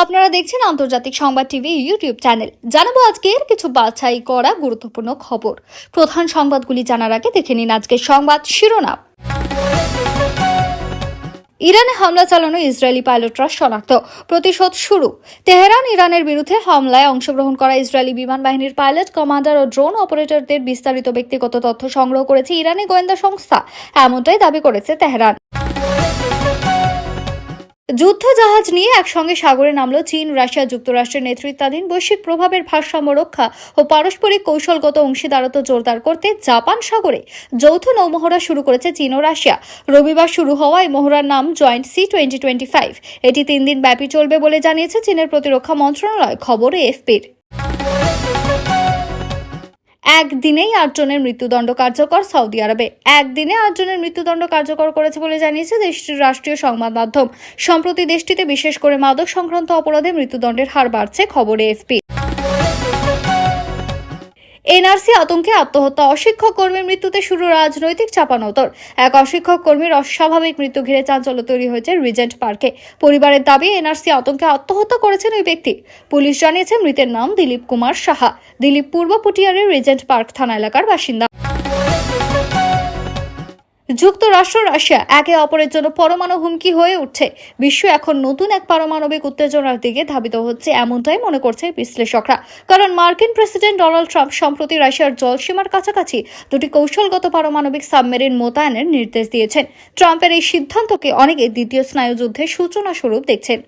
আপনারা দেখছেন আন্তর্জাতিক সংবাদ টিভি ইউটিউব চ্যানেল। জানাব আজকের কিছু বাছাই করা গুরুত্বপূর্ণ খবর। প্রধান সংবাদগুলি জানার আগে দেখে নিন আজকের সংবাদ শিরোনাম। ইরানে হামলা চালানো ইসরায়েলি পাইলটরা শনাক্ত। প্রতিশোধ শুরু। তেহরান, ইরানের বিরুদ্ধে হামলায় অংশগ্রহণ করা ইসরায়েলি বিমান বাহিনীর পাইলট, কমান্ডার ও ড্রোন অপারেটরদের বিস্তারিত ব্যক্তিগত তথ্য সংগ্রহ করেছে ইরানি গোয়েন্দা সংস্থা। এমনটাই দাবি করেছে তেহরান। যুদ্ধ জাহাজ নিয়ে একসঙ্গে সাগরে নামল চীন, রাশিয়া যুক্তরাষ্ট্রের নেতৃত্বাধীন বৈশ্বিক প্রভাবের ভারসাম্য রক্ষা ও পারস্পরিক কৌশলগত অংশীদারত্ব জোরদার করতে জাপান সাগরে যৌথ নৌমহড়া শুরু করেছে চীন ও রাশিয়া। রবিবার শুরু হওয়া এই মহড়ার নাম joint sea twenty twenty five এটি তিন দিন ব্যাপী চলবে বলে জানিয়েছে চীনের প্রতিরক্ষা মন্ত্রণালয়, খবর এফপির একদিনেই আটজনের মৃত্যুদণ্ড কার্যকর সৌদি আরবে। একদিনে আটজনের মৃত্যুদণ্ড কার্যকর করেছে বলে জানিয়েছে দেশটির রাষ্ট্রীয় সংবাদ মাধ্যম। সম্প্রতি দেশটিতে বিশেষ করে মাদক সংক্রান্ত অপরাধে মৃত্যুদণ্ডের হার বাড়ছে, খবরে এফপি। এনআরসি আতঙ্কে আত্মহত্যা। অশিক্ষক কর্মীর মৃত্যুতে শুরু রাজনৈতিক চাপানোতর এক অশিক্ষক কর্মীর অস্বাভাবিক মৃত্যু ঘিরে চাঞ্চল্য তৈরি হয়েছে রিজেন্ট পার্কে। পরিবারের দাবি, এনআরসি আতঙ্কে আত্মহত্যা করেছেন ওই ব্যক্তি। পুলিশ জানিয়েছে মৃতের নাম দিলীপ কুমার সাহা। দিলীপ পূর্ব পুটিয়ারের রিজেন্ট পার্ক থানা এলাকার বাসিন্দা। যুক্তরাষ্ট্র, রাশিয়া একে অপরের জন্য পরমাণু হুমকি হয়ে উঠছে। বিশ্ব এখন নতুন এক পারমাণবিক উত্তেজনার দিকে ধাবিত হচ্ছে এমনটাই মনে করছে বিশ্লেষকরা। কারণ মার্কিন প্রেসিডেন্ট ডোনাল্ড ট্রাম্প সম্প্রতি রাশিয়ার জলসীমার কাছাকাছি দুটি কৌশলগত পারমাণবিক সাবমেরিন মোতায়েনের নির্দেশ দিয়েছেন। ট্রাম্পের এই সিদ্ধান্তকে অনেকে দ্বিতীয় স্নায়ুযুদ্ধের সূচনা স্বরূপ দেখছেন।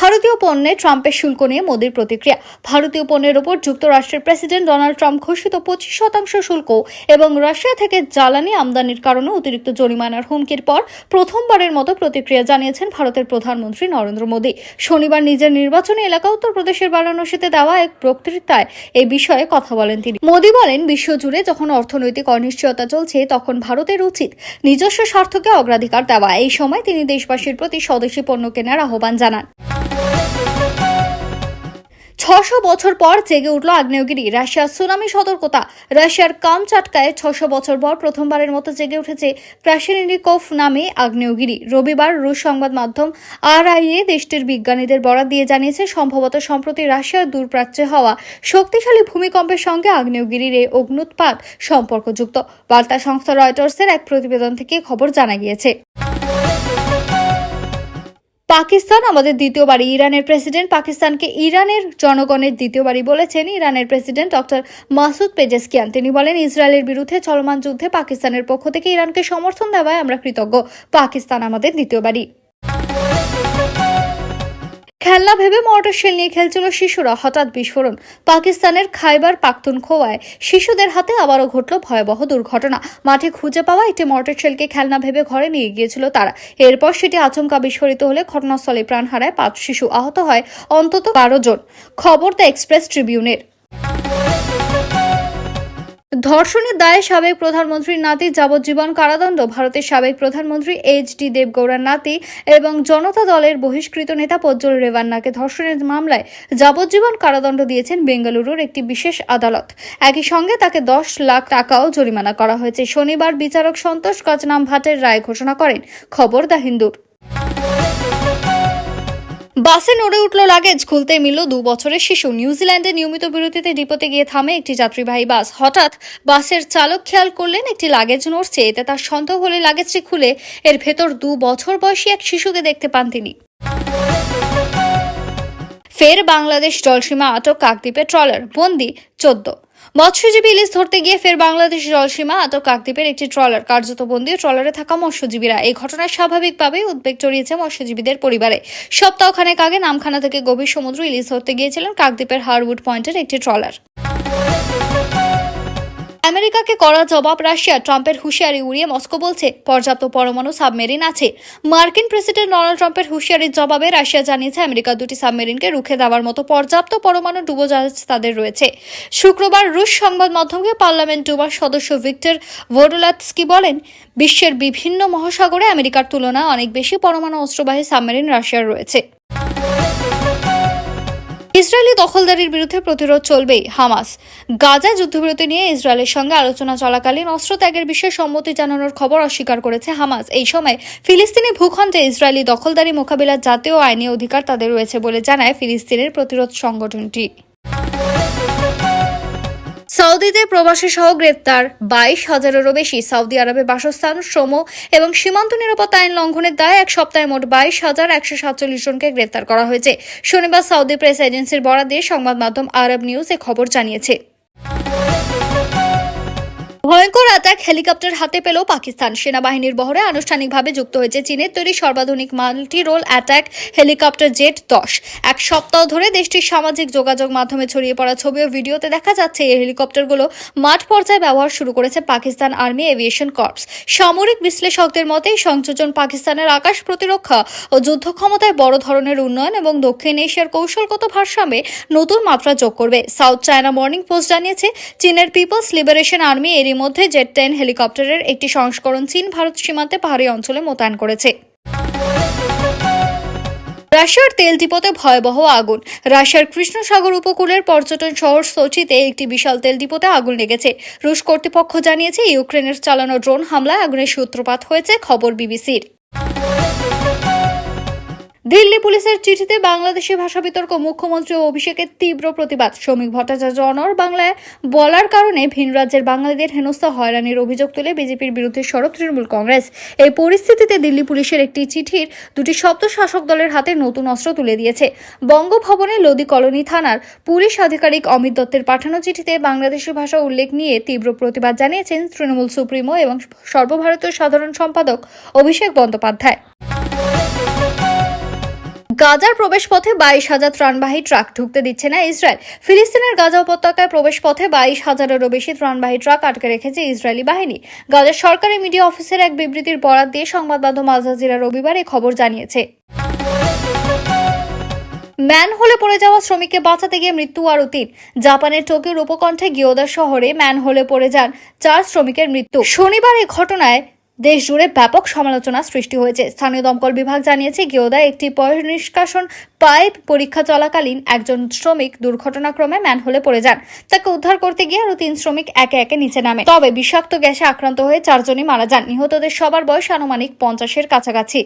ভারতীয় পণ্যে ট্রাম্পের শুল্ক নিয়ে মোদীর প্রতিক্রিয়া। ভারতীয় পণ্যের ওপর যুক্তরাষ্ট্রের প্রেসিডেন্ট ডোনাল্ড ট্রাম্প ঘোষিত পঁচিশ শতাংশ শুল্ক এবং রাশিয়া থেকে জ্বালানি আমদানির কারণে অতিরিক্ত জরিমানার হুমকির পর প্রথমবারের মতো প্রতিক্রিয়া জানিয়েছেন ভারতের প্রধানমন্ত্রী নরেন্দ্র মোদী। শনিবার নিজের নির্বাচনী এলাকা উত্তরপ্রদেশের বারাণসীতে দেওয়া এক বক্তৃতায় এই বিষয়ে কথা বলেন তিনি। মোদী বলেন, বিশ্বজুড়ে যখন অর্থনৈতিক অনিশ্চয়তা চলছে, তখন ভারতের উচিত নিজস্ব স্বার্থকে অগ্রাধিকার দেওয়া। এই সময় তিনি দেশবাসীর প্রতি স্বদেশী পণ্য কেনার আহ্বান জানান। ছশো বছর পর জেগে উঠল আগ্নেয়গিরি। রাশিয়ার সুনামি সতর্কতা। রাশিয়ার কামচাটকায় ছশো বছর পর প্রথমবারের মতো জেগে উঠেছে ক্রাশিনিকোভ নামে আগ্নেয়গিরি। রবিবার রুশ সংবাদ মাধ্যম আর দেশটির বিজ্ঞানীদের বরাত দিয়ে জানিয়েছে, সম্ভবত সম্প্রতি রাশিয়ার দূরপ্রাচ্যে হওয়া শক্তিশালী ভূমিকম্পের সঙ্গে আগ্নেয়গিরির এই অগ্নুৎপাত সম্পর্কযুক্ত। বার্তা সংস্থা রয়টার্সের এক প্রতিবেদন থেকে খবর জানা গিয়েছে। পাকিস্তান, আমাদের দ্বিতীয়বারই ইরানের প্রেসিডেন্ট। পাকিস্তানকে ইরানের জনগণের দ্বিতীয়বারই বলেছেন ইরানের প্রেসিডেন্ট ডক্টর মাসুদ পেজেসকিয়ান। তিনি বলেন, ইসরায়েলের বিরুদ্ধে চলমান যুদ্ধে পাকিস্তানের পক্ষ থেকে ইরানকে সমর্থন দেওয়ায় আমরা কৃতজ্ঞ। পাকিস্তান আমাদের দ্বিতীয়বারই খেলনা ভেবে মর্টার শেল নিয়ে খেলছিল শিশুরা। হঠাৎ বিস্ফোরণ। পাকিস্তানের খাইবার পাখতুনখোয়ায় শিশুদের হাতে আবারও ঘটল ভয়াবহ দুর্ঘটনা। মাঠে খুঁজে পাওয়া একটি মর্টার শেলকে খেলনা ভেবে ঘরে নিয়ে গিয়েছিল তারা। এরপর সেটি আচমকা বিস্ফোরিত হলে ঘটনাস্থলে প্রাণ হারায় পাঁচ শিশু। আহত হয় অন্তত বারো জন। খবর দ্য এক্সপ্রেস ট্রিবিউনের। ধর্ষণের দায়ে সাবেক প্রধানমন্ত্রীর নাতি যাবজ্জীবন কারাদণ্ড, ভারতের সাবেক প্রধানমন্ত্রী এইচ ডি দেবগৌড়ার নাতি এবং জনতা দলের বহিষ্কৃত নেতা প্রজ্জ্বল রেভান্নাকে ধর্ষণের মামলায় যাবজ্জীবন কারাদণ্ড দিয়েছেন বেঙ্গালুরুর একটি বিশেষ আদালত। একই সঙ্গে তাকে দশ লাখ টাকাও জরিমানা করা হয়েছে। শনিবার বিচারক সন্তোষ গজনাম ভাটের রায় ঘোষণা করেন। খবর দ্য হিন্দুর। বাসে নড়ে উঠল লাগেজ, খুলতে মিলল দু বছরের শিশু। নিউজিল্যান্ডে নিয়মিত বিরতিতে ডিপোতে গিয়ে থামে একটি যাত্রীবাহী বাস। হঠাৎ বাসের চালক খেয়াল করলেন একটি লাগেজ নড়ছে, এতে তার সন্দেহ হলে লাগেজটি খুলে এর ভেতর দু বছর বয়সী এক শিশুকে দেখতে পান তিনি। ফের বাংলাদেশ জলসীমা আটক, কাকদ্বীপে ট্রলার, বন্দি, চোদ্দ। মৎস্যজীবী ইলিশ ধরতে গিয়ে ফের বাংলাদেশ জলসীমা, আটক কাকদ্বীপের একটি ট্রলার। কার্যত বন্দী ট্রলারে থাকা মৎস্যজীবীরা এই ঘটনায় স্বাভাবিকভাবেই উদ্বেগ চড়িয়েছে মৎস্যজীবীদের পরিবারে। সপ্তাহখানেক আগে নামখানা থেকে গভীর সমুদ্র ইলিশ ধরতে গিয়েছিলেন কাকদ্বীপের হারউড পয়েন্টের একটি ট্রলার। আমেরিকাকে করা জবাব রাশিয়া ট্রাম্পের হুঁশিয়ারি উড়িয়ে মস্কো বলছে, পর্যাপ্ত পরমাণু সাবমেরিন আছে। মার্কিন প্রেসিডেন্ট ডোনাল্ড ট্রাম্পের হুঁশিয়ারির জবাবে রাশিয়া জানিয়েছে, আমেরিকা দুটি সাবমেরিনকে রুখে দেওয়ার মতো পর্যাপ্ত পরমাণু ডুবোজাহাজ তাদের রয়েছে। শুক্রবার রুশ সংবাদ মাধ্যমকে পার্লামেন্ট ডুবার সদস্য ভিক্টর ভোডোলাৎস্কি বলেন, বিশ্বের বিভিন্ন মহাসাগরে আমেরিকার তুলনায় অনেক বেশি পরমাণু অস্ত্রবাহী সাবমেরিন রাশিয়ার রয়েছে। ইসরায়েলি দখলদারির বিরুদ্ধে প্রতিরোধ চলবেই হামাস। গাজা যুদ্ধবিরতি নিয়ে ইসরায়েলের সঙ্গে আলোচনা চলাকালীন অস্ত্র ত্যাগের বিষয়ে সম্মতি জানানোর খবর অস্বীকার করেছে হামাস। এই সময় ফিলিস্তিনি ভূখণ্ডে ইসরায়েলি দখলদারি মোকাবিলার জাতীয় আইনি অধিকার তাদের রয়েছে বলে জানায় ফিলিস্তিনের প্রতিরোধ সংগঠনটি। সৌদিতে প্রবাসী সহ গ্রেপ্তার। বাইশ হাজারেরও বেশি সৌদি আরবে বাসস্থান, শ্রম এবং সীমান্ত নিরাপত্তা আইন লঙ্ঘনের দায়ে এক সপ্তাহে মোট বাইশ হাজার একশো সাতচল্লিশ জনকে গ্রেপ্তার করা হয়েছে। শনিবার সৌদি প্রেস এজেন্সির বরাদ সংবাদ মাধ্যম আরব নিউজ এ খবর জানিয়েছে। ভয়ঙ্কর অ্যাটাক হেলিকপ্টার হাতে পেল পাকিস্তান। সেনাবাহিনীর বহরে আনুষ্ঠানিকভাবে যুক্ত হয়েছে চীনের তৈরি সর্বাধুনিক multi role attack helicopter jet দশ। এক সপ্তাহ ধরে দেশটির সামাজিক যোগাযোগ মাধ্যমে ছড়িয়ে পড়া ছবি ও ভিডিওতে দেখা যাচ্ছে, এই হেলিকপ্টারগুলো মাঠ পর্যায়ে ব্যবহার শুরু করেছে পাকিস্তান আর্মি এভিয়েশন কর্পস সামরিক বিশ্লেষকদের মতে এই সংযোজন পাকিস্তানের আকাশ প্রতিরক্ষা ও যুদ্ধ ক্ষমতায় বড় ধরনের উন্নয়ন এবং দক্ষিণ এশিয়ার কৌশলগত ভারসাম্যে নতুন মাত্রা যোগ করবে। সাউথ চায়না মর্নিং পোস্ট জানিয়েছে, চীনের পিপলস লিবারেশন আর্মি এরই মধ্যে জেট টেন হেলিকপ্টারের একটি সংস্করণ চীন ভারত সীমান্তে পাহাড়ি অঞ্চলে মোতায়েন করেছে। রাশিয়ার তেল ডিপোতে ভয়াবহ আগুন। রাশিয়ার কৃষ্ণসাগর উপকূলের পর্যটন শহর সোচিতে একটি বিশাল তেল ডিপোতে আগুন লেগেছে। রুশ কর্তৃপক্ষ জানিয়েছে, ইউক্রেনের চালানো ড্রোন হামলায় আগুনের সূত্রপাত হয়েছে, খবর বিবিসির। দিল্লি পুলিশের চিঠিতে বাংলাদেশি ভাষা বিতর্ক মুখ্যমন্ত্রী অভিষেকের তীব্র প্রতিবাদ। শ্রমিক ভট্টাচার্য অনর বাংলায় বলার কারণে ভিন রাজ্যের বাঙালিদের হেনস্থা হয়রানির অভিযোগ তুলে বিজেপির বিরুদ্ধে সরব তৃণমূল কংগ্রেস। এই পরিস্থিতিতে দিল্লি পুলিশের একটি চিঠির দুটি শব্দ শাসক দলের হাতে নতুন অস্ত্র তুলে দিয়েছে। বঙ্গভবনে লোদি কলোনি থানার পুলিশ আধিকারিক অমিত দত্তের পাঠানো চিঠিতে বাংলাদেশি ভাষা উল্লেখ নিয়ে তীব্র প্রতিবাদ জানিয়েছেন তৃণমূল সুপ্রিমো এবং সর্বভারতীয় সাধারণ সম্পাদক অভিষেক বন্দ্যোপাধ্যায়। গাজার প্রবেশপথে বাইশ হাজার ত্রাণবাহী ট্রাক ঢুকতে দিচ্ছে না ইসরায়েল। ফিলিস্তিনের গাজা উপত্যকায় প্রবেশপথে বাইশ হাজারেরও বেশি ত্রাণবাহী ট্রাক আটকে রেখেছে ইসরায়েলি বাহিনী। গাজার সরকারি মিডিয়া অফিসের এক বিবৃতির বরাত দিয়ে সংবাদ মাধ্যম আল জাজিরা রবিবার এই খবর জানিয়েছে। ম্যানহোলে পড়ে যাওয়া শ্রমিককে বাঁচাতে গিয়ে মৃত্যু আরও তিন। জাপানের টোকিওর উপকণ্ঠে গিয়োদা শহরে ম্যানহোলে পড়ে যান চার শ্রমিকের মৃত্যু। শনিবার এই ঘটনায় দেশ জুড়ে ব্যাপক সমালোচনা সৃষ্টি হয়েছে। স্থানীয় দমকল বিভাগ জানিয়েছে গিয়োদা একটি পয়ঃনিষ্কাশন পাইপ পরীক্ষা চলাকালীন একজন শ্রমিক দুর্ঘটনাক্রমে ম্যানহোলে পড়ে যান। তাকে উদ্ধার করতে গিয়ে আরও তিন শ্রমিক একে একে নিচে নামে। তবে বিষাক্ত গ্যাসে আক্রান্ত হয়ে চারজনই মারা যান। নিহতদের সবার বয়স আনুমানিক পঞ্চাশের কাছাকাছি।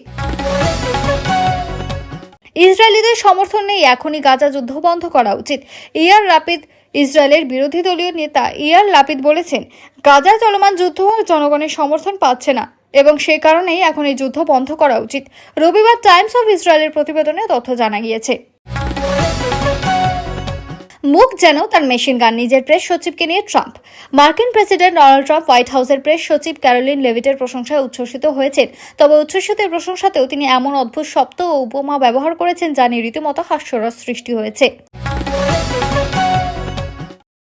ইসরায়েলিদের সমর্থন নেই। এখনই গাজা যুদ্ধ বন্ধ করা উচিত। ইয়ার রাপিদ ইসরায়েলের বিরোধী দলীয় নেতা ইয়ার লাপিদ বলেছেন গাজায় চলমান যুদ্ধ জনগণের সমর্থন পাচ্ছে না এবং সে কারণেই এখন এই যুদ্ধ বন্ধ করা উচিত। রবিবার টাইমস অফ ইসরায়েলের প্রতিবেদনে তথ্য জানা গিয়েছে। মুখ যেন তার মেশিন গান, নিজের প্রেস সচিবকে নিয়ে ট্রাম্প। মার্কিন প্রেসিডেন্ট ডোনাল্ড ট্রাম্প হোয়াইট হাউসের প্রেস সচিব ক্যারোলিন লেভিটের প্রশংসায় উচ্ছ্বসিত হয়েছেন। তবে উচ্ছ্বসিতের প্রশংসাতেও তিনি এমন অদ্ভুত শব্দ ও উপমা ব্যবহার করেছেন যা নিয়ে রীতিমতো হাস্যরস সৃষ্টি হয়েছে।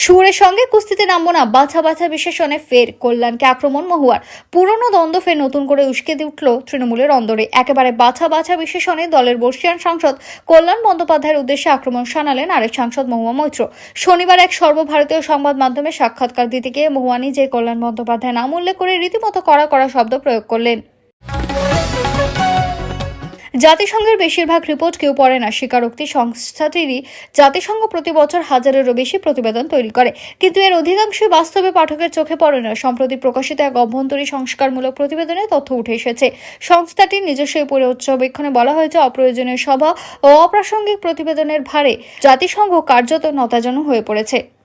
সুরের সঙ্গে কুস্তিতে নামবো না। বাছা বাছা বিশেষণে ফের কল্যাণকে আক্রমণ মহুয়ার। পুরনো দ্বন্দ্ব ফের নতুন করে উস্কে উঠল তৃণমূলের অন্দরে। একেবারে বাছা বাছা বিশেষণে দলের বর্ষিয়ান সাংসদ কল্যাণ বন্দ্যোপাধ্যায়ের উদ্দেশ্যে আক্রমণ শানালেন আরেক সাংসদ মহুয়া মৈত্র। শনিবার এক সর্বভারতীয় সংবাদ মাধ্যমে সাক্ষাৎকার দিতে গিয়ে মহুয়া নিজে কল্যাণ বন্দ্যোপাধ্যায় নাম উল্লেখ করে রীতিমতো কড়া কড়া শব্দ প্রয়োগ করলেন। জাতিসংঘের বেশিরভাগ রিপোর্ট কেউ পড়ে না। স্বীকারোক্তি সংস্থাটিরই জাতিসংঘ প্রতি বছর হাজারেরও বেশি প্রতিবেদন তৈরি করে। কিন্তু এর অধিকাংশই বাস্তবে পাঠকের চোখে পড়ে না। সম্প্রতি প্রকাশিত এক অভ্যন্তরীণ সংস্কারমূলক প্রতিবেদনে তথ্য উঠে এসেছে। সংস্থাটির নিজস্ব পর্যবেক্ষণে বলা হয়েছে, অপ্রয়োজনীয় সভা ও অপ্রাসঙ্গিক প্রতিবেদনের ভারে জাতিসংঘ কার্যত নতাজনু হয়ে পড়েছে।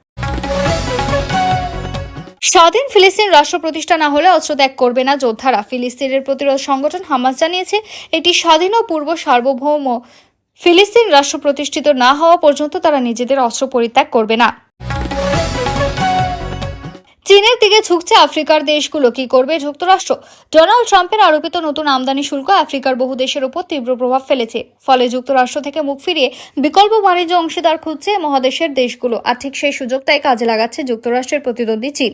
স্বাধীন ফিলিস্তিন রাষ্ট্র প্রতিষ্ঠা না হলে অস্ত্র ত্যাগ করবে না যোদ্ধারা। ফিলিস্তিনের প্রতিরোধ সংগঠন হামাস জানিয়েছে, এটি স্বাধীন ও পূর্ব সার্বভৌম ফিলিস্তিন রাষ্ট্র প্রতিষ্ঠিত না হওয়া পর্যন্ত তারা নিজেদের অস্ত্র পরিত্যাগ করবে না। চীনের দিকে ঝুঁকছে আফ্রিকার দেশগুলো। কি করবে যুক্তরাষ্ট্র? ডোনাল্ড ট্রাম্পের আরোপিত নতুন আমদানি শুল্ক আফ্রিকার বহু দেশের উপর তীব্র প্রভাব ফেলেছে। ফলে যুক্তরাষ্ট্র থেকে মুখ ফিরিয়ে বিকল্প বাণিজ্য অংশীদার খুঁজছে মহাদেশের দেশগুলো। আর্থিক সেই সুযোগটাই কাজে লাগাচ্ছে যুক্তরাষ্ট্রের প্রতিদ্বন্দ্বী চীন।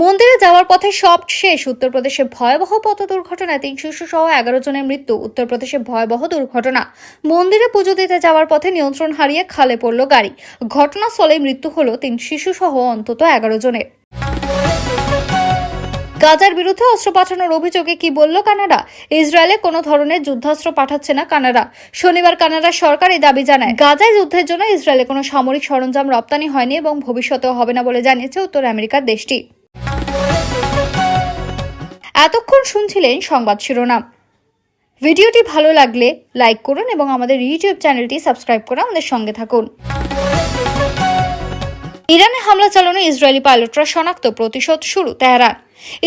মন্দিরে যাওয়ার পথে সব শেষ। উত্তরপ্রদেশে ভয়াবহ পথ দুর্ঘটনায় তিন শিশু সহ এগারো জনের মৃত্যু। উত্তরপ্রদেশে ভয়াবহ দুর্ঘটনা। মন্দিরে পুজো দিতে যাওয়ার পথে নিয়ন্ত্রণ হারিয়ে খালে পড়ল গাড়ি। ঘটনাস্থলে মৃত্যু হল তিন শিশু সহ অন্তত এগারো জনের। গাজার বিরুদ্ধে অস্ত্র পাঠানোর অভিযোগে কি বলল কানাডা? ইসরায়েলে কোনো ধরনের যুদ্ধাস্ত্র পাঠাচ্ছে না কানাডা। শনিবার কানাডার সরকার এই দাবি জানায়, গাজায় যুদ্ধের জন্য ইসরায়েলে কোনো সামরিক সরঞ্জাম রপ্তানি হয়নি এবং ভবিষ্যতেও হবে না বলে জানিয়েছে উত্তর আমেরিকার দেশটি। এতক্ষণ শুনছিলেন সংবাদ শিরোনাম। ভিডিওটি ভালো লাগলে লাইক করুন এবং আমাদের ইউটিউব চ্যানেলটি সাবস্ক্রাইব করে আমাদের সঙ্গে থাকুন। ইরানে হামলা চালানো ইসরায়েলি পাইলটরা শনাক্ত প্রতিশোধ শুরু তেহরান।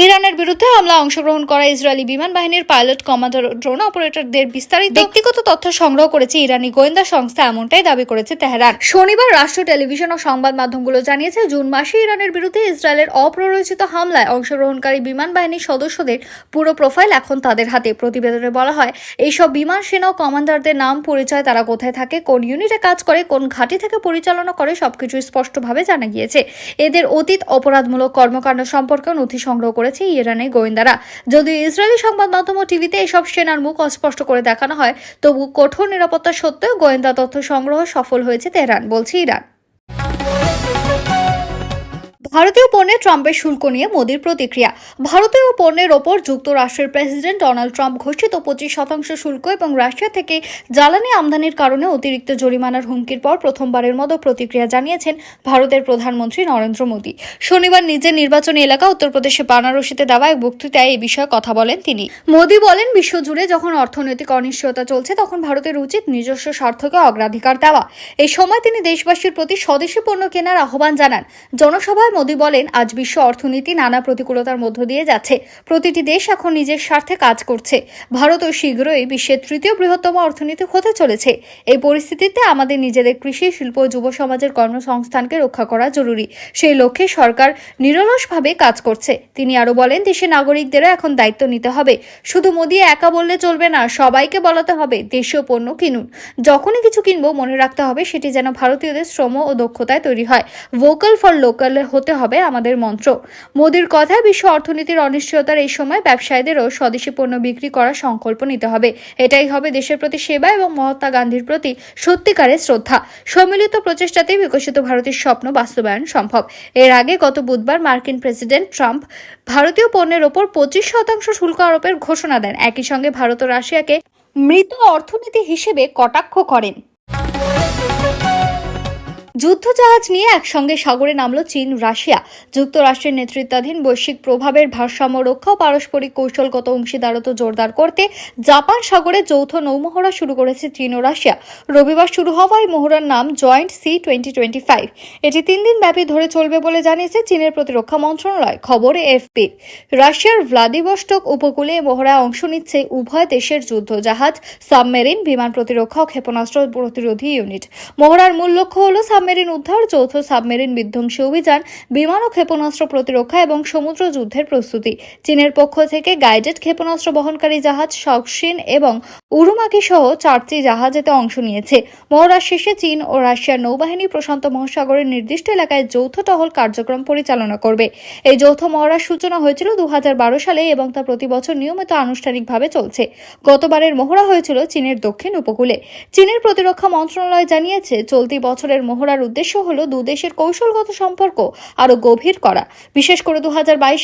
ইরানের বিরুদ্ধে হামলা অংশগ্রহণ করা ইসরায়েলি বিমান বাহিনীর পাইলট, কমান্ডার ড্রোন অপারেটরদের বিস্তারিত ব্যক্তিগত তথ্য সংগ্রহ করেছে ইরানি গোয়েন্দা সংস্থা, এমনটাই দাবি করেছে তেহরান। শনিবার রাষ্ট্র টেলিভিশন ও সংবাদ মাধ্যমগুলো জানিয়েছে, জুন মাসে ইরানের বিরুদ্ধে ইসরায়েলের অপ্ররোচিত হামলায় অংশগ্রহণকারী বিমান বাহিনীর সদস্যদের পুরো প্রোফাইল এখন তাদের হাতে। প্রতিবেদনে বলা হয়, এইসব বিমান সেনা ও কমান্ডারদের নাম, পরিচয়, তারা কোথায় থাকে, কোন ইউনিটে কাজ করে, কোন ঘাঁটি থেকে পরিচালনা করে, সবকিছু স্পষ্টভাবে জানা গিয়েছে। এদের অতীত অপরাধমূলক কর্মকাণ্ড সম্পর্কে নথি সংগ্রহ করেছে ইরানের গোয়েন্দারা। যদিও ইসরায়েলি সংবাদ মাধ্যম ও টিভিতে এসব সেনার মুখ অস্পষ্ট করে দেখানো হয়, তবু কঠোর নিরাপত্তা সত্ত্বেও গোয়েন্দা তথ্য সংগ্রহ সফল হয়েছে তেহরান, বলছে ইরান। ভারতীয় পণ্যে ট্রাম্পের শুল্ক নিয়ে মোদির প্রতিক্রিয়া। ভারতীয় পণ্যের ওপর যুক্তরাষ্ট্রের প্রেসিডেন্ট ডোনাল্ড ট্রাম্প ঘোষিত পঁচিশ শতাংশ শুল্ক এবং রাশিয়া থেকে জ্বালানি আমদানির কারণে অতিরিক্ত জরিমানার হুমকির পর প্রথমবারের মতো প্রতিক্রিয়া জানিয়েছেন ভারতের প্রধানমন্ত্রী নরেন্দ্র মোদী। শনিবার নিজের নির্বাচনী এলাকা উত্তরপ্রদেশে বানারসিতে দেওয়া এক বক্তৃতায় এই বিষয়ে কথা বলেন তিনি। মোদী বলেন বিশ্বজুড়ে যখন অর্থনৈতিক অনিশ্চয়তা চলছে, তখন ভারতের উচিত নিজস্ব স্বার্থকে অগ্রাধিকার দেওয়া। এই সময় তিনি দেশবাসীর প্রতি স্বদেশি পণ্য কেনার আহ্বান জানান। জনসভায় মোদী বলেন, আজ বিশ্ব অর্থনীতি নানা প্রতিকূলতার মধ্য দিয়ে যাচ্ছে। প্রতিটি দেশ এখন নিজের স্বার্থে কাজ করছে। ভারতও শীঘ্রই বিশ্বের তৃতীয় বৃহত্তম অর্থনীতি হতে চলেছে। এই পরিস্থিতিতে আমাদের নিজেদের কৃষি, শিল্প যুব সমাজের কর্মসংস্থানকে রক্ষা করা জরুরি। সেই লক্ষ্যে সরকার নিরলসভাবে কাজ করছে। তিনি আরও বলেন, দেশের নাগরিকদেরও এখন দায়িত্ব নিতে হবে। শুধু মোদী একা বললে চলবে না, সবাইকে বলাতে হবে, দেশীয় পণ্য কিনুন। যখনই কিছু কিনবো, মনে রাখতে হবে সেটি যেন ভারতীয়দের শ্রম ও দক্ষতায় তৈরি হয়। ভোকাল ফর লোকাল হতে হবে আমাদের মন্ত্র। মোদির কথায় বিশ্ব অর্থনীতির অনিশ্চয়তার এই সময় ব্যবসায়ীদেরও স্বদেশি পণ্য বিক্রি করার সংকল্প নিতে হবে। এটাই হবে দেশের প্রতি সেবা এবং মহাত্মা গান্ধীর প্রতি সত্যিকারের শ্রদ্ধা। সম্মিলিত প্রচেষ্টাতেই বিকশিত ভারতের স্বপ্ন বাস্তবায়ন সম্ভব। এর আগে গত বুধবার মার্কিন প্রেসিডেন্ট ট্রাম্প ভারতীয় পণ্যের ওপর পঁচিশ শতাংশ শুল্ক আরোপের ঘোষণা দেন। একই সঙ্গে ভারত ও রাশিয়াকে মৃত অর্থনীতি হিসেবে কটাক্ষ করেন। যুদ্ধজাহাজ নিয়ে একসঙ্গে সাগরে নামল চীন, রাশিয়া। যুক্তরাষ্ট্রের নেতৃত্বাধীন বৈশ্বিক প্রভাবের ভারসাম্য রক্ষা ও পারস্পরিক কৌশলগত অংশীদারত্ব জোরদার করতে জাপান সাগরে যৌথ নৌমহড়া শুরু করেছে চীন ও রাশিয়া। রবিবার শুরু হওয়া এই মহড়ার নাম joint sea twenty twenty five. এটি তিন দিন ব্যাপী ধরে চলবে বলে জানিয়েছে চীনের প্রতিরক্ষা মন্ত্রণালয়, খবরে এফপি। রাশিয়ার ভ্লাদিভস্টক উপকূলে মহড়ায় অংশ নিচ্ছে উভয় দেশের যুদ্ধ জাহাজ সাবমেরিন, বিমান প্রতিরক্ষা ও ক্ষেপণাস্ত্র প্রতিরোধী ইউনিট। মহড়ার মূল লক্ষ্য হল সাবমেরিন উদ্ধার, যৌথ সাবমেরিন বিধ্বংসী অভিযান, বিমান ও ক্ষেপণাস্ত্র প্রতিরক্ষা এবং সমুদ্র যুদ্ধের প্রস্তুতি। চীনের পক্ষ থেকে গাইডেড ক্ষেপণাস্ত্র বহনকারী জাহাজ শকশিন এবং উরুমাকি সহ চারটি জাহাজ এতে অংশ নিয়েছে। মহড়ার শেষে চীন ও রাশিয়ার নৌবাহিনী প্রশান্ত মহাসাগরের নির্দিষ্ট এলাকায় যৌথ টহল কার্যক্রম পরিচালনা করবে। এই যৌথ মহড়ার সূচনা হয়েছিল দু হাজার বারো সালে এবং তা প্রতি বছর নিয়মিত আনুষ্ঠানিকভাবে চলছে। গতবারের মহড়া হয়েছিল চীনের দক্ষিণ উপকূলে। চীনের প্রতিরক্ষা মন্ত্রণালয় জানিয়েছে, চলতি বছরের মহড়ার উদ্দেশ্য হল দুদেশের কৌশলগত সম্পর্ক আরও গভীর করা। বিশেষ করে দু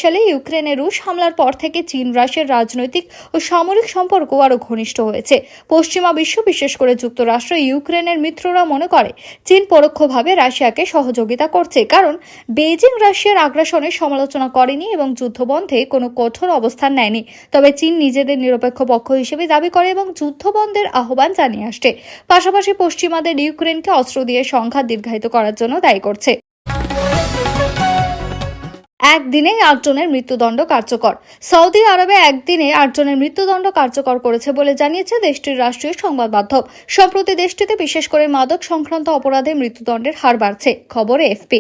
সালে ইউক্রেনে রুশ হামলার পর থেকে চীন, রাশিয়ার রাজনৈতিক ও সামরিক সম্পর্ক আরও ঘনিষ্ঠ হয়েছে। পশ্চিমা বিশ্ব, বিশেষ করে যুক্তরাষ্ট্র, ইউক্রেনের মিত্ররা মনে করে, চীন পরোক্ষভাবে রাশিয়াকে সহযোগিতা করছে কারণ বেইজিং রাশিয়ার আগ্রাসনের সমালোচনা করেনি এবং যুদ্ধবন্ধে কোনো কঠোর অবস্থান নেয়নি। তবে চীন নিজেদের নিরপেক্ষ পক্ষ হিসেবে দাবি করে এবং যুদ্ধবন্ধের আহ্বান জানিয়ে আসছে। পাশাপাশি পশ্চিমাদের ইউক্রেনকে অস্ত্র দিয়ে সংঘাত দীর্ঘায়িত করার জন্য দায়ী করছে। একদিনে আটজনের মৃত্যুদণ্ড কার্যকর। সৌদি আরবে একদিনে আটজনের মৃত্যুদণ্ড কার্যকর করেছে বলে জানিয়েছে দেশটির রাষ্ট্রীয় সংবাদ মাধ্যম। সম্প্রতি দেশটিতে বিশেষ করে মাদক সংক্রান্ত অপরাধে মৃত্যুদণ্ডের হার বাড়ছে, খবরে এফপি।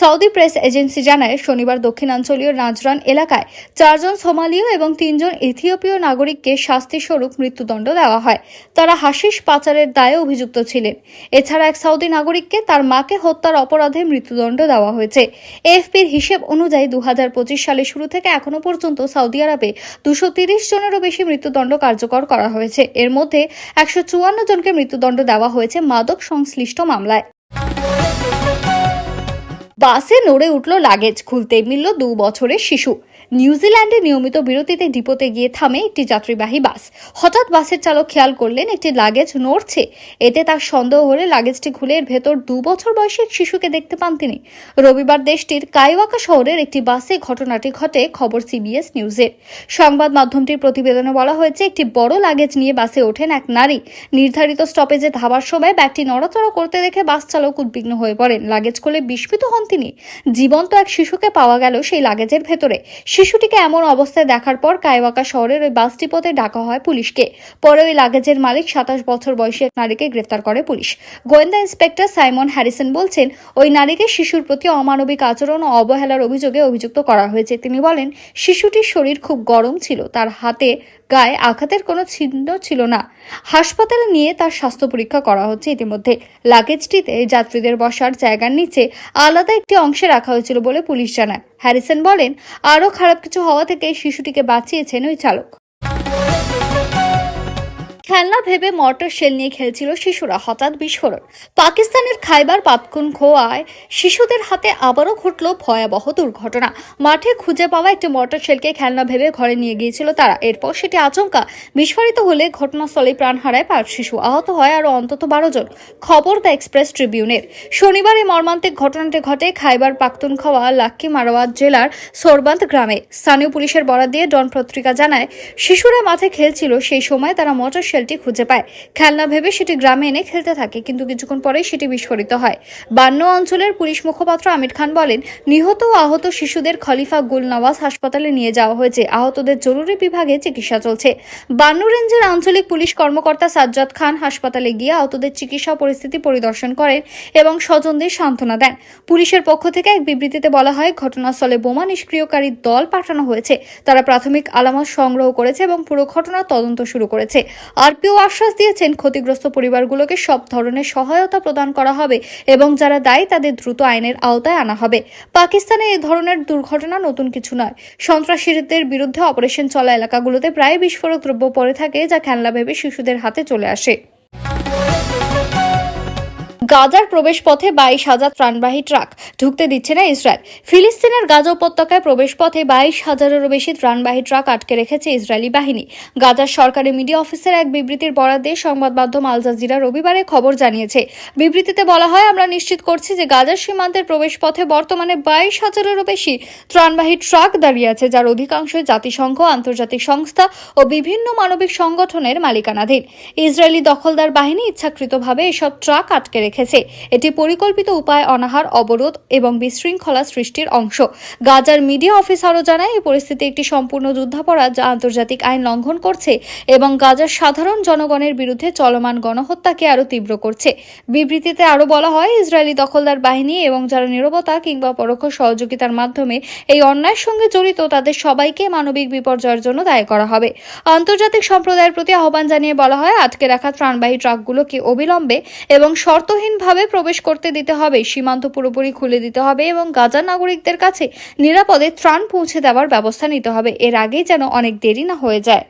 সৌদি প্রেস এজেন্সি জানায়, শনিবার দক্ষিণাঞ্চলীয় নাজরান এলাকায় চারজন সোমালীয় এবং তিনজন ইথিওপীয় নাগরিককে শাস্তিস্বরূপ মৃত্যুদণ্ড দেওয়া হয়। তারা হাসিস পাচারের দায়ে অভিযুক্ত ছিলেন। এছাড়া এক সৌদি নাগরিককে তার মাকে হত্যার অপরাধে মৃত্যুদণ্ড দেওয়া হয়েছে। এফপির হিসেব অনুযায়ী দু সালের শুরু থেকে এখনও পর্যন্ত সৌদি আরবে দুশো তিরিশ জনেরও বেশি মৃত্যুদণ্ড কার্যকর করা হয়েছে। এর মধ্যে একশো চুয়ান্ন জনকে মৃত্যুদণ্ড দেওয়া হয়েছে মাদক সংশ্লিষ্ট মামলায়। বাসে নড়ে উঠল লাগেজ, খুলতে মিলল দু বছরের শিশু। নিউজিল্যান্ডে নিয়মিত বিরতিতে ডিপোতে গিয়ে থামে একটি যাত্রীবাহী বাস। হঠাৎ বাসের চালক খেয়াল করলেন, একটি লাগেজ নড়ছে। এতে তার সন্দেহ হলে লাগেজটি খুলে এর ভেতর দু বছর বয়সের শিশুকে দেখতে পান তিনি। রবিবার দেশটির কাইওয়াকা শহরের একটি বাসে ঘটনাটি ঘটে, খবর সিবিএস নিউজের। সংবাদ মাধ্যমটির প্রতিবেদনে বলা হয়েছে, একটি বড় লাগেজ নিয়ে বাসে ওঠেন এক নারী। নির্ধারিত স্টপেজে ধাবার সময় ব্যাগটি নড়াচড়া করতে দেখে বাস চালক উদ্বিগ্ন হয়ে পড়েন। লাগেজ খুলে বিস্মিত হন তিনি। জীবন্ত এক শিশুকে পাওয়া গেল সেই লাগেজের ভেতরে। শিশুটিকে এমন অবস্থায় দেখার পর কায়ওয়াকা শহরের ওই বাস ডিপোতে ডাকা হয় পুলিশকে। পরে ওই লাগেজের মালিক সাতাশ বছর বয়সী এক নারীকে গ্রেফতার করে পুলিশ। গোয়েন্দা ইন্সপেক্টর সাইমন হ্যারিসন বলছেন, ওই নারীকে শিশুর প্রতি অমানবিক আচরণ ও অবহেলার অভিযোগে অভিযুক্ত করা হয়েছে। তিনি বলেন, শিশুটির শরীর খুব গরম ছিল, তার হাতে, গায়ে আঘাতের কোনো চিহ্ন ছিল না। হাসপাতালে নিয়ে তার স্বাস্থ্য পরীক্ষা করা হচ্ছে ইতিমধ্যে। লাগেজটিতে যাত্রীদের বসার জায়গার নিচে আলাদা একটি অংশে রাখা হয়েছিল বলে পুলিশ জানায়। হ্যারিসন বলেন আরও খারাপ কিছু হওয়া থেকে শিশুটিকে বাঁচিয়েছেন ওই চালক। খেলনা ভেবে মর্টার শেল নিয়ে খেলছিল শিশুরা হঠাৎ বিস্ফোরণ। পাকিস্তানের খাইবার পাতকুন খোয়ায় শিশুদের হাতে আবারও ঘটল ভয়াবহ দুর্ঘটনা। মাঠে খুঁজে পাওয়া একটি মর্টার শেলকে খেলনা ভেবে ঘরে নিয়ে গিয়েছিল তারা। এরপর সেটি আচমকা বিস্ফোরিত হলে ঘটনাস্থলে প্রাণ হারায় পাঁচ শিশু। আহত হয় আরও অন্তত বারো জন। খবর দ্য এক্সপ্রেস ট্রিবিউনের। শনিবার এই মর্মান্তিক ঘটনাটি ঘটে খাইবার পাখতুনখোয়া লাক্কি মারওয়াত জেলার সোরবান্ত গ্রামে। স্থানীয় পুলিশের বরাদ দিয়ে ডন পত্রিকা জানায়, শিশুরা মাঠে খেলছিল। সেই সময় তারা মোটর শেলটি খুঁজে পায়। খেলনা ভেবে সেটি গ্রামে এনে খেলতে থাকে, কিন্তু কিছুক্ষণ পরেই সেটি বিস্ফোরিত হয়। বান্ন অঞ্চলের পুলিশ মুখপাত্র আমির খান বলেন, নিহত ও আহত শিশুদের খলিফা গুল নওয়াজ হাসপাতালে নিয়ে যাওয়া হয়েছে। আহতদের জরুরি বিভাগে চিকিৎসা চলছে। বান্নু রেঞ্জের আঞ্চলিক পুলিশ কর্মকর্তা সাজ্জাদ খান হাসপাতালে গিয়ে আহতদের চিকিৎসা পরিস্থিতি পরিদর্শন করেন এবং স্বজনদের সান্ত্বনা দেন। পুলিশের পক্ষ থেকে এক বিবৃতিতে বলা হয়, ঘটনাস্থলে বোমা নিষ্ক্রিয়কারী দল পাঠানো হয়েছে। তারা প্রাথমিক আলামত সংগ্রহ করেছে এবং পুরো ঘটনার তদন্ত শুরু করেছে। আরপিও আশ্বাস দিয়েছেন, ক্ষতিগ্রস্ত পরিবারগুলোকে সব ধরনের সহায়তা প্রদান করা হবে এবং যারা দায়ী তাদের দ্রুত আইনের আওতায় আনা হবে। পাকিস্তানে এ ধরনের দুর্ঘটনা নতুন কিছু নয়। সন্ত্রাসীদের বিরুদ্ধে অপারেশন চলা এলাকাগুলোতে প্রায় বিস্ফোরক দ্রব্য পড়ে থাকে যা খেলনা ভেবে শিশুদের হাতে চলে আসে। গাজার প্রবেশ পথে বাইশ হাজার ত্রাণবাহী ট্রাক ঢুকতে দিচ্ছে না ইসরায়েল। ফিলিস্তিনের গাজা উপত্যকায় প্রবেশ পথে বাইশ হাজারেরও বেশি ত্রাণবাহী ট্রাক আটকে রেখেছে ইসরায়েলি বাহিনী। গাজার সরকারি মিডিয়া অফিসের এক বিবৃতির বরাদ দিয়ে সংবাদ মাধ্যম আল জাজিরা রবিবারে খবর জানিয়েছে। বিবৃতিতে বলা হয়, আমরা নিশ্চিত করছি যে গাজার সীমান্তের প্রবেশ পথে বর্তমানে বাইশ হাজারেরও বেশি ত্রাণবাহী ট্রাক দাঁড়িয়ে আছে, যার অধিকাংশই জাতিসংঘ, আন্তর্জাতিক সংস্থা ও বিভিন্ন মানবিক সংগঠনের মালিকানাধীন। ইসরায়েলি দখলদার বাহিনী ইচ্ছাকৃতভাবে এসব ট্রাক আটকে রেখেছে। এটি পরিকল্পিত উপায়, অনাহার, অবরোধ এবং বিশৃঙ্খলা সৃষ্টির অংশ। গাজার মিডিয়া অফিস আরও জানায়, এই পরিস্থিতি একটি সম্পূর্ণ যুদ্ধাপরাধ যা আন্তর্জাতিক আইন লঙ্ঘন করছে এবং গাজার সাধারণ জনগণের বিরুদ্ধে চলমান গণহত্যাকে আরও তীব্র করছে। বিবৃতিতে আরও বলা হয়, ইসরায়েলি দখলদার বাহিনী এবং যারা নিরবতা কিংবা পরোক্ষ সহযোগিতার মাধ্যমে এই অন্যায়ের সঙ্গে জড়িত, তাদের সবাইকে মানবিক বিপর্যয়ের জন্য দায়ী করা হবে। আন্তর্জাতিক সম্প্রদায়ের প্রতি আহ্বান জানিয়ে বলা হয়, আটকে রাখা ত্রাণবাহী ট্রাকগুলোকে অবিলম্বে এবং শর্তহীনভাবে প্রবেশ করতে দিতে হবে, সীমান্ত পুরোপুরি খুলে দিতে হবে এবং গাজা নাগরিকদের কাছে নিরাপদে ত্রাণ পৌঁছে দেওয়ার ব্যবস্থা নিতে হবে। এর আগেই যেন অনেক দেরি না হয়ে যায়।